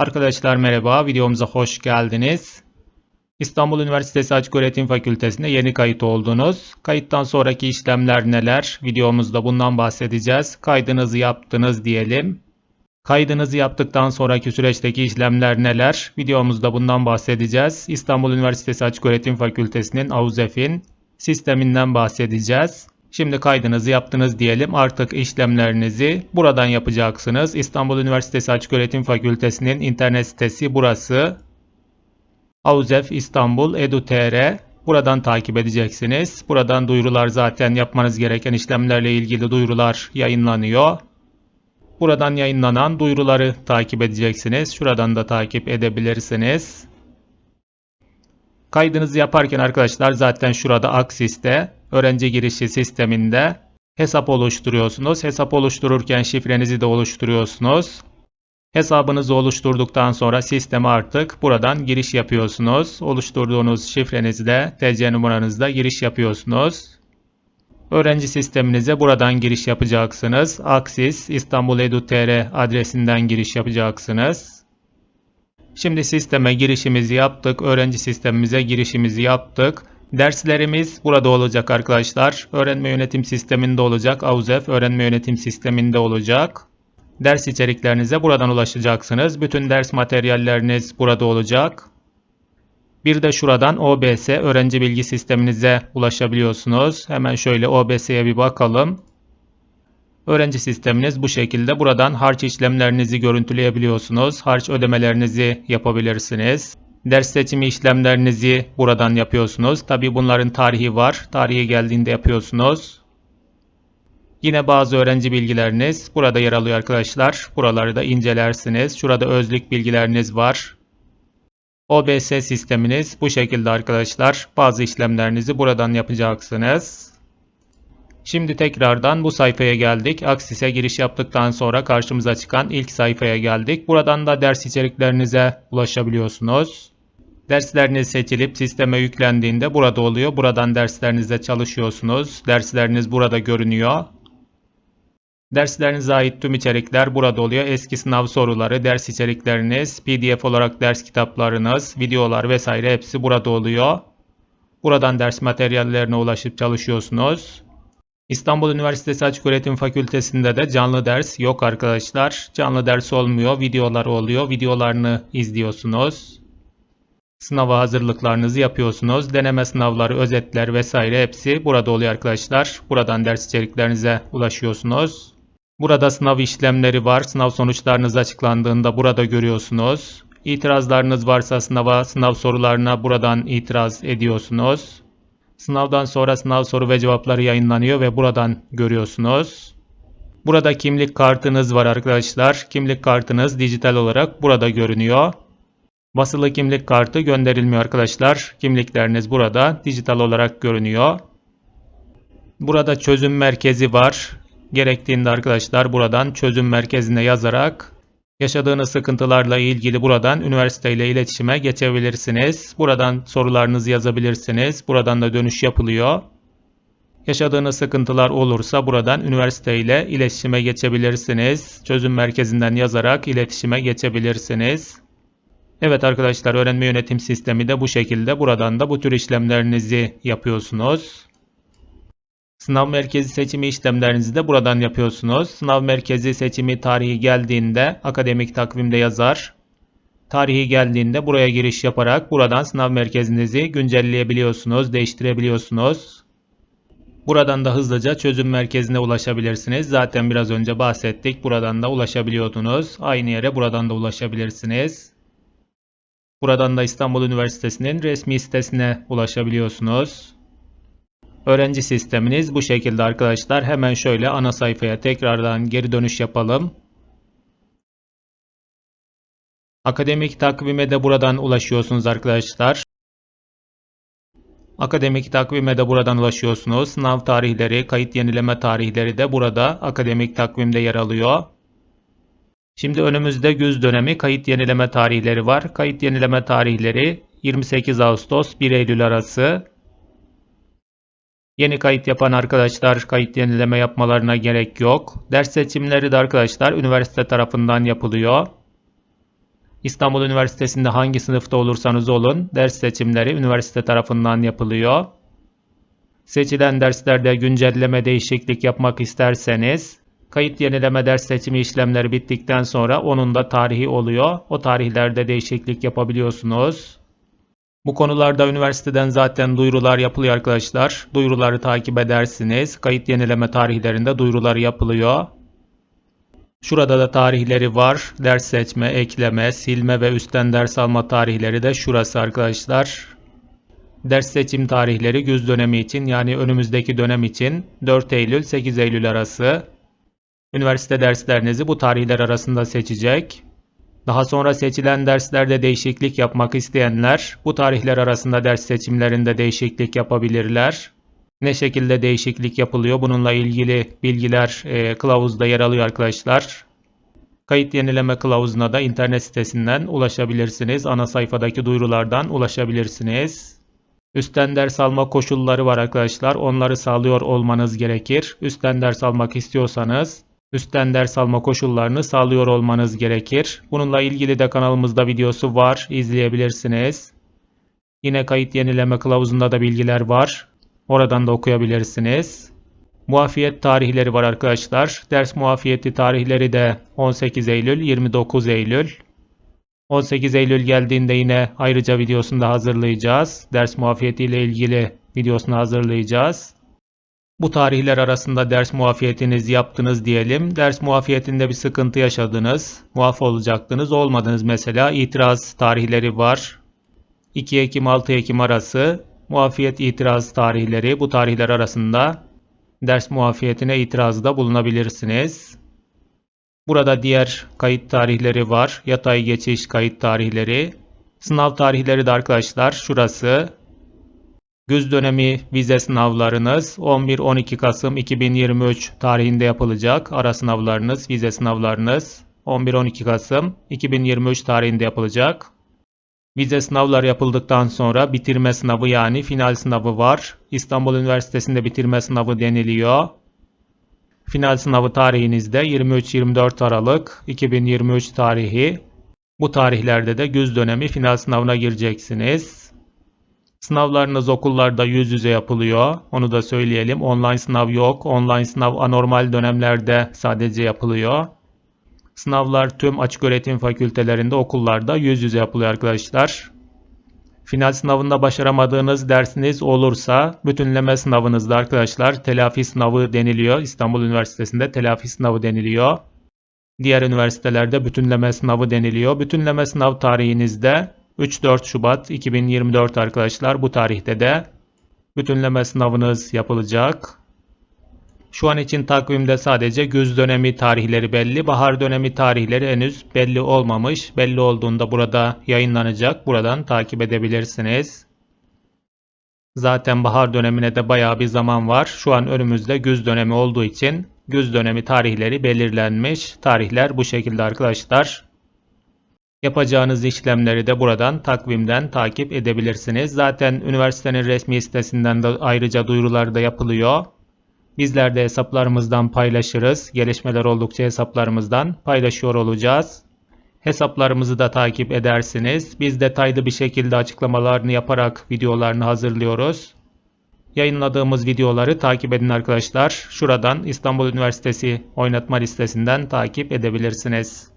Arkadaşlar merhaba, videomuza hoş geldiniz. İstanbul Üniversitesi Açık Öğretim Fakültesine yeni kayıt oldunuz. Kayıttan sonraki işlemler neler? Videomuzda bundan bahsedeceğiz. Kaydınızı yaptınız diyelim. Kaydınızı yaptıktan sonraki süreçteki işlemler neler? Videomuzda bundan bahsedeceğiz. İstanbul Üniversitesi Açık Öğretim Fakültesinin AUZEF'in sisteminden bahsedeceğiz. Şimdi kaydınızı yaptınız diyelim. Artık işlemlerinizi buradan yapacaksınız. İstanbul Üniversitesi Açık Öğretim Fakültesinin internet sitesi burası. Auzef İstanbul Edu.tr Buradan takip edeceksiniz. Buradan duyurular zaten yapmanız gereken işlemlerle ilgili duyurular yayınlanıyor. Buradan yayınlanan duyuruları takip edeceksiniz. Şuradan da takip edebilirsiniz. Kaydınızı yaparken arkadaşlar zaten şurada Aksis'te öğrenci girişi sisteminde hesap oluşturuyorsunuz. Hesap oluştururken şifrenizi de oluşturuyorsunuz. Hesabınızı oluşturduktan sonra sisteme artık buradan giriş yapıyorsunuz. Oluşturduğunuz şifrenizle TC numaranızla giriş yapıyorsunuz. Öğrenci sisteminize buradan giriş yapacaksınız. Aksis İstanbul Edu.tr adresinden giriş yapacaksınız. Şimdi sisteme girişimizi yaptık. Öğrenci sistemimize girişimizi yaptık. Derslerimiz burada olacak arkadaşlar. Öğrenme yönetim sisteminde olacak. AUZEF öğrenme yönetim sisteminde olacak. Ders içeriklerinize buradan ulaşacaksınız. Bütün ders materyalleriniz burada olacak. Bir de şuradan OBS öğrenci bilgi sisteminize ulaşabiliyorsunuz. Hemen şöyle OBS'ye bir bakalım. Öğrenci sisteminiz bu şekilde. Buradan harç işlemlerinizi görüntüleyebiliyorsunuz. Harç ödemelerinizi yapabilirsiniz. Ders seçimi işlemlerinizi buradan yapıyorsunuz. Tabi bunların tarihi var. Tarihi geldiğinde yapıyorsunuz. Yine bazı öğrenci bilgileriniz burada yer alıyor arkadaşlar. Buraları da incelersiniz. Şurada özlük bilgileriniz var. OBS sisteminiz bu şekilde arkadaşlar. Bazı işlemlerinizi buradan yapacaksınız. Şimdi tekrardan bu sayfaya geldik. Aksis'e giriş yaptıktan sonra karşımıza çıkan ilk sayfaya geldik. Buradan da ders içeriklerinize ulaşabiliyorsunuz. Dersleriniz seçilip sisteme yüklendiğinde burada oluyor. Buradan derslerinizde çalışıyorsunuz. Dersleriniz burada görünüyor. Derslerinize ait tüm içerikler burada oluyor. Eski sınav soruları, ders içerikleriniz, PDF olarak ders kitaplarınız, videolar vesaire hepsi burada oluyor. Buradan ders materyallerine ulaşıp çalışıyorsunuz. İstanbul Üniversitesi Açıköğretim Fakültesinde de canlı ders yok arkadaşlar. Canlı ders olmuyor, videolar oluyor. Videolarını izliyorsunuz. Sınava hazırlıklarınızı yapıyorsunuz. Deneme sınavları, özetler vesaire hepsi burada oluyor arkadaşlar. Buradan ders içeriklerinize ulaşıyorsunuz. Burada sınav işlemleri var. Sınav sonuçlarınız açıklandığında burada görüyorsunuz. İtirazlarınız varsa sınava, sınav sorularına buradan itiraz ediyorsunuz. Sınavdan sonra sınav soru ve cevapları yayınlanıyor ve buradan görüyorsunuz. Burada kimlik kartınız var arkadaşlar. Kimlik kartınız dijital olarak burada görünüyor. Basılı kimlik kartı gönderilmiyor arkadaşlar. Kimlikleriniz burada dijital olarak görünüyor. Burada çözüm merkezi var. Gerektiğinde arkadaşlar buradan çözüm merkezine yazarak yaşadığınız sıkıntılarla ilgili buradan üniversiteyle iletişime geçebilirsiniz. Buradan sorularınızı yazabilirsiniz. Buradan da dönüş yapılıyor. Yaşadığınız sıkıntılar olursa buradan üniversiteyle iletişime geçebilirsiniz. Çözüm merkezinden yazarak iletişime geçebilirsiniz. Evet arkadaşlar öğrenme yönetim sistemi de bu şekilde. Buradan da bu tür işlemlerinizi yapıyorsunuz. Sınav merkezi seçimi işlemlerinizi de buradan yapıyorsunuz. Sınav merkezi seçimi tarihi geldiğinde akademik takvimde yazar. Tarihi geldiğinde buraya giriş yaparak buradan sınav merkezinizi güncelleyebiliyorsunuz, değiştirebiliyorsunuz. Buradan da hızlıca çözüm merkezine ulaşabilirsiniz. Zaten biraz önce bahsettik. Buradan da ulaşabiliyordunuz. Aynı yere buradan da ulaşabilirsiniz. Buradan da İstanbul Üniversitesi'nin resmi sitesine ulaşabiliyorsunuz. Öğrenci sisteminiz bu şekilde arkadaşlar. Hemen şöyle ana sayfaya tekrardan geri dönüş yapalım. Akademik takvime de buradan ulaşıyorsunuz arkadaşlar. Akademik takvime de buradan ulaşıyorsunuz. Sınav tarihleri, kayıt yenileme tarihleri de burada akademik takvimde yer alıyor. Şimdi önümüzde güz dönemi kayıt yenileme tarihleri var. Kayıt yenileme tarihleri 28 Ağustos 1 Eylül arası. Yeni kayıt yapan arkadaşlar kayıt yenileme yapmalarına gerek yok. Ders seçimleri de arkadaşlar üniversite tarafından yapılıyor. İstanbul Üniversitesi'nde hangi sınıfta olursanız olun ders seçimleri üniversite tarafından yapılıyor. Seçilen derslerde güncelleme değişiklik yapmak isterseniz kayıt yenileme ders seçimi işlemleri bittikten sonra onun da tarihi oluyor. O tarihlerde değişiklik yapabiliyorsunuz. Bu konularda üniversiteden zaten duyurular yapılıyor arkadaşlar. Duyuruları takip edersiniz. Kayıt yenileme tarihlerinde duyurular yapılıyor. Şurada da tarihleri var. Ders seçme, ekleme, silme ve üstten ders alma tarihleri de şurası arkadaşlar. Ders seçim tarihleri güz dönemi için yani önümüzdeki dönem için 4 Eylül 8 Eylül arası. Üniversite derslerinizi bu tarihler arasında seçecek. Daha sonra seçilen derslerde değişiklik yapmak isteyenler bu tarihler arasında ders seçimlerinde değişiklik yapabilirler. Ne şekilde değişiklik yapılıyor bununla ilgili bilgiler e, kılavuzda yer alıyor arkadaşlar. Kayıt yenileme kılavuzuna da internet sitesinden ulaşabilirsiniz. Ana sayfadaki duyurulardan ulaşabilirsiniz. Üstten ders alma koşulları var arkadaşlar. Onları sağlıyor olmanız gerekir. Üstten ders almak istiyorsanız üstten ders alma koşullarını sağlıyor olmanız gerekir. Bununla ilgili de kanalımızda videosu var. izleyebilirsiniz. Yine kayıt yenileme kılavuzunda da bilgiler var. Oradan da okuyabilirsiniz. Muafiyet tarihleri var arkadaşlar. Ders muafiyeti tarihleri de 18 Eylül, 29 Eylül. 18 Eylül geldiğinde yine ayrıca videosunu da hazırlayacağız. Ders muafiyeti ile ilgili videosunu hazırlayacağız. Bu tarihler arasında ders muafiyetiniz yaptınız diyelim. Ders muafiyetinde bir sıkıntı yaşadınız. Muaf olacaktınız. Olmadınız mesela. itiraz tarihleri var. 2 Ekim 6 Ekim arası muafiyet itiraz tarihleri bu tarihler arasında ders muafiyetine itirazda bulunabilirsiniz. Burada diğer kayıt tarihleri var. Yatay geçiş kayıt tarihleri. Sınav tarihleri de arkadaşlar şurası. Güz dönemi vize sınavlarınız 11-12 Kasım 2023 tarihinde yapılacak. Ara sınavlarınız, vize sınavlarınız 11-12 Kasım 2023 tarihinde yapılacak. Vize sınavlar yapıldıktan sonra bitirme sınavı yani final sınavı var. İstanbul Üniversitesi'nde bitirme sınavı deniliyor. Final sınavı tarihinizde 23-24 Aralık 2023 tarihi. Bu tarihlerde de güz dönemi final sınavına gireceksiniz. Sınavlarınız okullarda yüz yüze yapılıyor. Onu da söyleyelim. Online sınav yok. Online sınav anormal dönemlerde sadece yapılıyor. Sınavlar tüm açıköğretim fakültelerinde okullarda yüz yüze yapılıyor arkadaşlar. Final sınavında başaramadığınız dersiniz olursa bütünleme sınavınızda arkadaşlar telafi sınavı deniliyor. İstanbul Üniversitesi'nde telafi sınavı deniliyor. Diğer üniversitelerde bütünleme sınavı deniliyor. Bütünleme sınav tarihinizde 3-4 Şubat 2024 arkadaşlar. Bu tarihte de bütünleme sınavınız yapılacak. Şu an için takvimde sadece güz dönemi tarihleri belli. Bahar dönemi tarihleri henüz belli olmamış. Belli olduğunda burada yayınlanacak. Buradan takip edebilirsiniz. Zaten bahar dönemine de bayağı bir zaman var. Şu an önümüzde güz dönemi olduğu için güz dönemi tarihleri belirlenmiş. Tarihler bu şekilde arkadaşlar. Yapacağınız işlemleri de buradan takvimden takip edebilirsiniz. Zaten üniversitenin resmi sitesinden de ayrıca duyurular da yapılıyor. Bizler de hesaplarımızdan paylaşırız. Gelişmeler oldukça hesaplarımızdan paylaşıyor olacağız. Hesaplarımızı da takip edersiniz. Biz detaylı bir şekilde açıklamalarını yaparak videolarını hazırlıyoruz. Yayınladığımız videoları takip edin arkadaşlar. Şuradan İstanbul Üniversitesi oynatma listesinden takip edebilirsiniz.